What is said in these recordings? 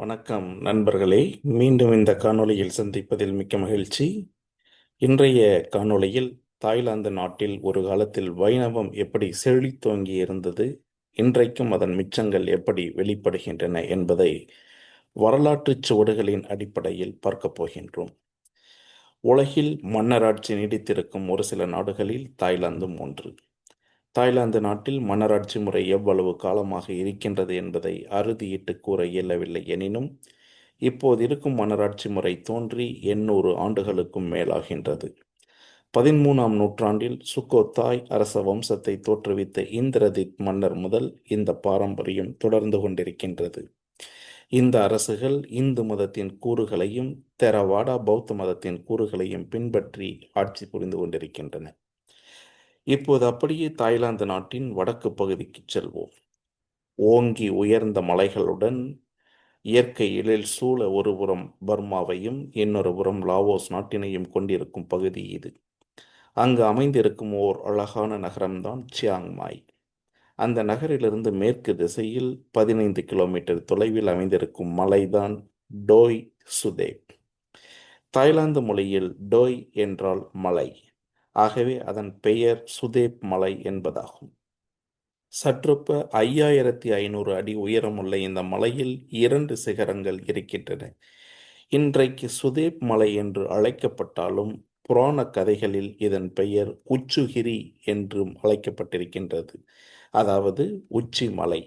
வணக்கம் நண்பர்களே. மீண்டும் இந்த காணொளியில் சந்திப்பதில் மிக்க மகிழ்ச்சி. இன்றைய காணொளியில் தாய்லாந்து நாட்டில் ஒரு காலத்தில் வைணவம் எப்படி செழித்தோங்கி இருந்தது இன்றைக்கும் அதன் மிச்சங்கள் எப்படி வெளிப்படுகின்றன என்பதை வரலாற்று சுவடுகளின் அடிப்படையில் பார்க்கப் போகின்றோம். உலகில் மன்னராட்சி நீடித்திருக்கும் ஒரு சில நாடுகளில் தாய்லாந்தும் ஒன்று. தாய்லாந்து நாட்டில் மன்னராட்சி முறை எவ்வளவு காலமாக இருக்கின்றது என்பதை அறுதியிட்டு கூற இயலவில்லை எனினும் இப்போது இருக்கும் மன்னராட்சி முறை தோன்றி எண்ணூறு ஆண்டுகளுக்கும் மேலாகின்றது. பதிமூணாம் நூற்றாண்டில் சுக்கோத்தாய் அரச வம்சத்தை தோற்றுவித்த இந்திரதித் மன்னர் முதல் இந்த பாரம்பரியம் தொடர்ந்து கொண்டிருக்கின்றது. இந்த அரசுகள் இந்து மதத்தின் கூறுகளையும் தெரவாடா பௌத்த மதத்தின் கூறுகளையும் பின்பற்றி ஆட்சி புரிந்து கொண்டிருக்கின்றன. இப்போது அப்படியே தாய்லாந்து நாட்டின் வடக்கு பகுதிக்கு செல்வோம். ஓங்கி உயர்ந்த மலைகளுடன் இயற்கை எழில் சூழ ஒருபுறம் பர்மாவையும் இன்னொரு புறம் லாவோஸ் நாட்டினையும் கொண்டிருக்கும் பகுதி இது. அங்கு அமைந்திருக்கும் ஓர் அழகான நகரம்தான் சியாங்மாய் அந்த நகரிலிருந்து மேற்கு திசையில் பதினைந்து கிலோமீட்டர் தொலைவில் அமைந்திருக்கும் மலைதான் டோய் சுதேப் தாய்லாந்து மொழியில் டோய் என்றால் மலை. ஆகவே அதன் பெயர் சுதேப் மலை என்பதாகும். சற்றொப்ப ஐயாயிரத்தி ஐநூறு அடி உயரமுள்ள இந்த மலையில் இரண்டு சிகரங்கள் இருக்கின்றன. இன்றைக்கு சுதேப் மலை என்று அழைக்கப்பட்டாலும் புராண கதைகளில் இதன் பெயர் உச்சுகிரி என்றும் அழைக்கப்பட்டிருக்கின்றது. அதாவது உச்சி மலை.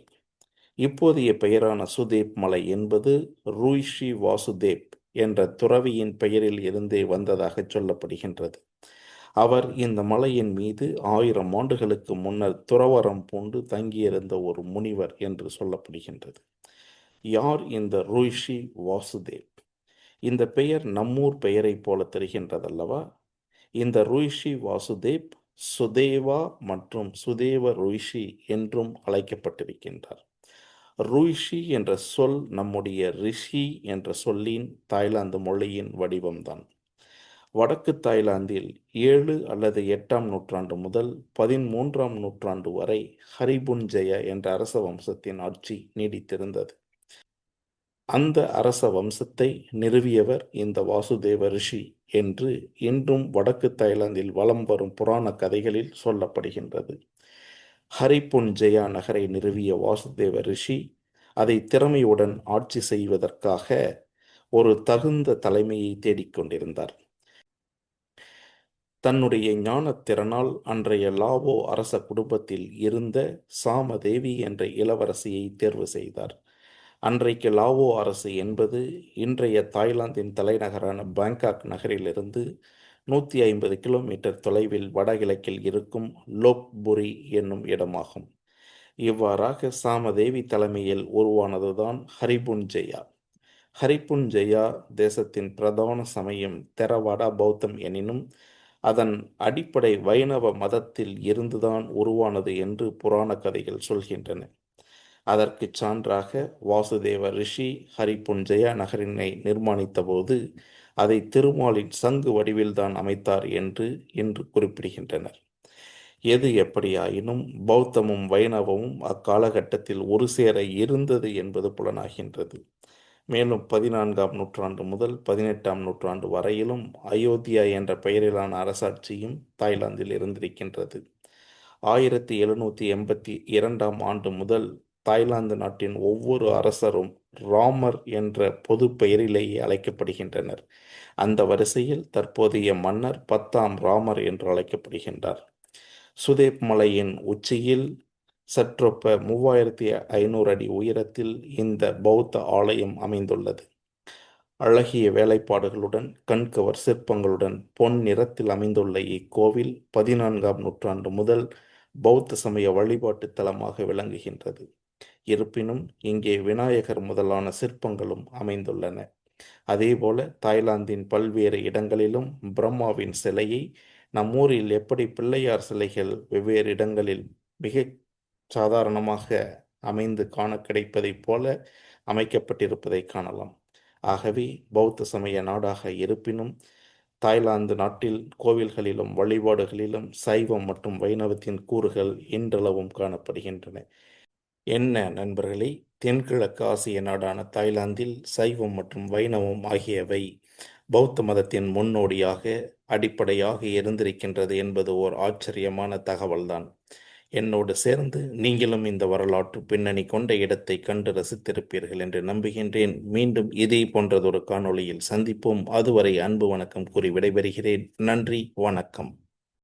இப்போதைய பெயரான சுதேப் மலை என்பது ரூய்ஷி வாசுதேப் என்ற துறவியின் பெயரில் இருந்தே வந்ததாக சொல்லப்படுகின்றது. அவர் இந்த மலையின் மீது ஆயிரம் ஆண்டுகளுக்கு முன்னர் துறவரம் பூண்டு தங்கியிருந்த ஒரு முனிவர் என்று சொல்லப்படுகின்றது. யார் இந்த ருஷி வாசுதேவ்? இந்த பெயர் நம்மூர் பெயரைப் போல தெரிகின்றதல்லவா? இந்த ருஷி வாசுதேவ் சுதேவா மற்றும் சுதேவ ருஷி என்றும் அழைக்கப்பட்டிருக்கின்றார். ருஷி என்ற சொல் நம்முடைய ரிஷி என்ற சொல்லின் தாய்லாந்து மொழியின் வடிவம்தான். வடக்கு தாய்லாந்தில் ஏழு அல்லது எட்டாம் நூற்றாண்டு முதல் பதிமூன்றாம் நூற்றாண்டு வரை ஹரிபுன்ஜய என்ற அரச வம்சத்தின் ஆட்சி நீடித்திருந்தது. அந்த அரச வம்சத்தை நிறுவியவர் இந்த வாசுதேவ ரிஷி என்று இன்றும் வடக்கு தாய்லாந்தில் வலம் வரும் புராண கதைகளில் சொல்லப்படுகின்றது. ஹரிபுன்ஜெயா நகரை நிறுவிய வாசுதேவ ரிஷி அதை திறமையுடன் ஆட்சி செய்வதற்காக ஒரு தகுந்த தலைமையை தேடிக்கொண்டிருந்தார். தன்னுடைய ஞானத்திறனால் அன்றைய லாவோ அரச குடும்பத்தில் இருந்த சாமதேவி என்ற இளவரசியை தேர்வு செய்தார். அன்றைக்கு லாவோ அரசு என்பது இன்றைய தாய்லாந்தின் தலைநகரான பேங்காக் நகரிலிருந்து நூற்றி ஐம்பது கிலோமீட்டர் தொலைவில் வடகிழக்கில் இருக்கும் லோக்புரி என்னும் இடமாகும். இவ்வாறாக சாமதேவி தலைமையில் உருவானதுதான் ஹரிபுன்ஜெயா. ஹரிபுன்ஜெயா தேசத்தின் பிரதான சமயம் தெரவாடா பௌத்தம் எனினும் அதன் அடிப்படை வைணவ மதத்தில் இருந்துதான் உருவானது என்று புராண கதைகள் சொல்கின்றன. அதற்கு சான்றாக வாசுதேவ ரிஷி ஹரிபுஞ்சய நகரினை நிர்மாணித்தபோது அதை திருமாலின் சங்கு வடிவில்தான் அமைத்தார் என்று இன்று குறிப்பிடுகின்றனர். எது எப்படியாயினும் பௌத்தமும் வைணவமும் அக்காலகட்டத்தில் ஒரு சேர இருந்தது என்பது புலனாகின்றது. மேலும் பதினான்காம் நூற்றாண்டு முதல் பதினெட்டாம் நூற்றாண்டு வரையிலும் அயோத்தியா என்ற பெயரிலான அரசாட்சியும் தாய்லாந்தில் இருந்திருக்கின்றது. ஆயிரத்தி எழுநூற்றி எண்பத்தி இரண்டாம் ஆண்டு முதல் தாய்லாந்து நாட்டின் ஒவ்வொரு அரசரும் ராமர் என்ற பொது பெயரிலேயே அழைக்கப்படுகின்றனர். அந்த வரிசையில் தற்போதைய மன்னர் பத்தாம் ராமர் என்று அழைக்கப்படுகின்றார். சுதேப் மலையின் உச்சியில் சற்றொப்ப மூவாயிரத்தி ஐநூறு அடி உயரத்தில் இந்த பௌத்த ஆலயம் அமைந்துள்ளது. அழகிய வேலைப்பாடுகளுடன் கண்கவர் சிற்பங்களுடன் பொன் நிறத்தில் அமைந்துள்ள இக்கோவில் பதினான்காம் நூற்றாண்டு முதல் பௌத்த சமய வழிபாட்டு தலமாக விளங்குகின்றது. இருப்பினும் இங்கே விநாயகர் முதலான சிற்பங்களும் அமைந்துள்ளன. அதேபோல தாய்லாந்தின் பல்வேறு இடங்களிலும் பிரம்மாவின் சிலையை நம்மூரில் எப்படி பிள்ளையார் சிலைகள் வெவ்வேறு இடங்களில் மிக சாதாரணமாக அமைந்து காண கிடைப்பதைப் போல அமைக்கப்பட்டிருப்பதை காணலாம். ஆகவே பௌத்த சமய நாடாக இருப்பினும் தாய்லாந்து நாட்டில் கோவில்களிலும் வழிபாடுகளிலும் சைவம் மற்றும் வைணவத்தின் கூறுகள் இன்றளவும் காணப்படுகின்றன. என்ன நண்பர்களே? தென்கிழக்கு ஆசிய நாடான தாய்லாந்தில் சைவம் மற்றும் வைணவம் ஆகியவை பௌத்த மதத்தின் முன்னோடியாக அடிப்படையாக இருந்திருக்கின்றது என்பது ஓர் ஆச்சரியமான தகவல்தான். என்னோடு சேர்ந்து நீங்களும் இந்த வரலாற்று பின்னணி கொண்ட இடத்தை கண்டு ரசித்திருப்பீர்கள் என்று நம்புகின்றேன். மீண்டும் இதே போன்றதொரு காணொளியில் சந்திப்போம். அதுவரை அன்பு வணக்கம் கூறி விடைபெறுகிறேன். நன்றி வணக்கம்.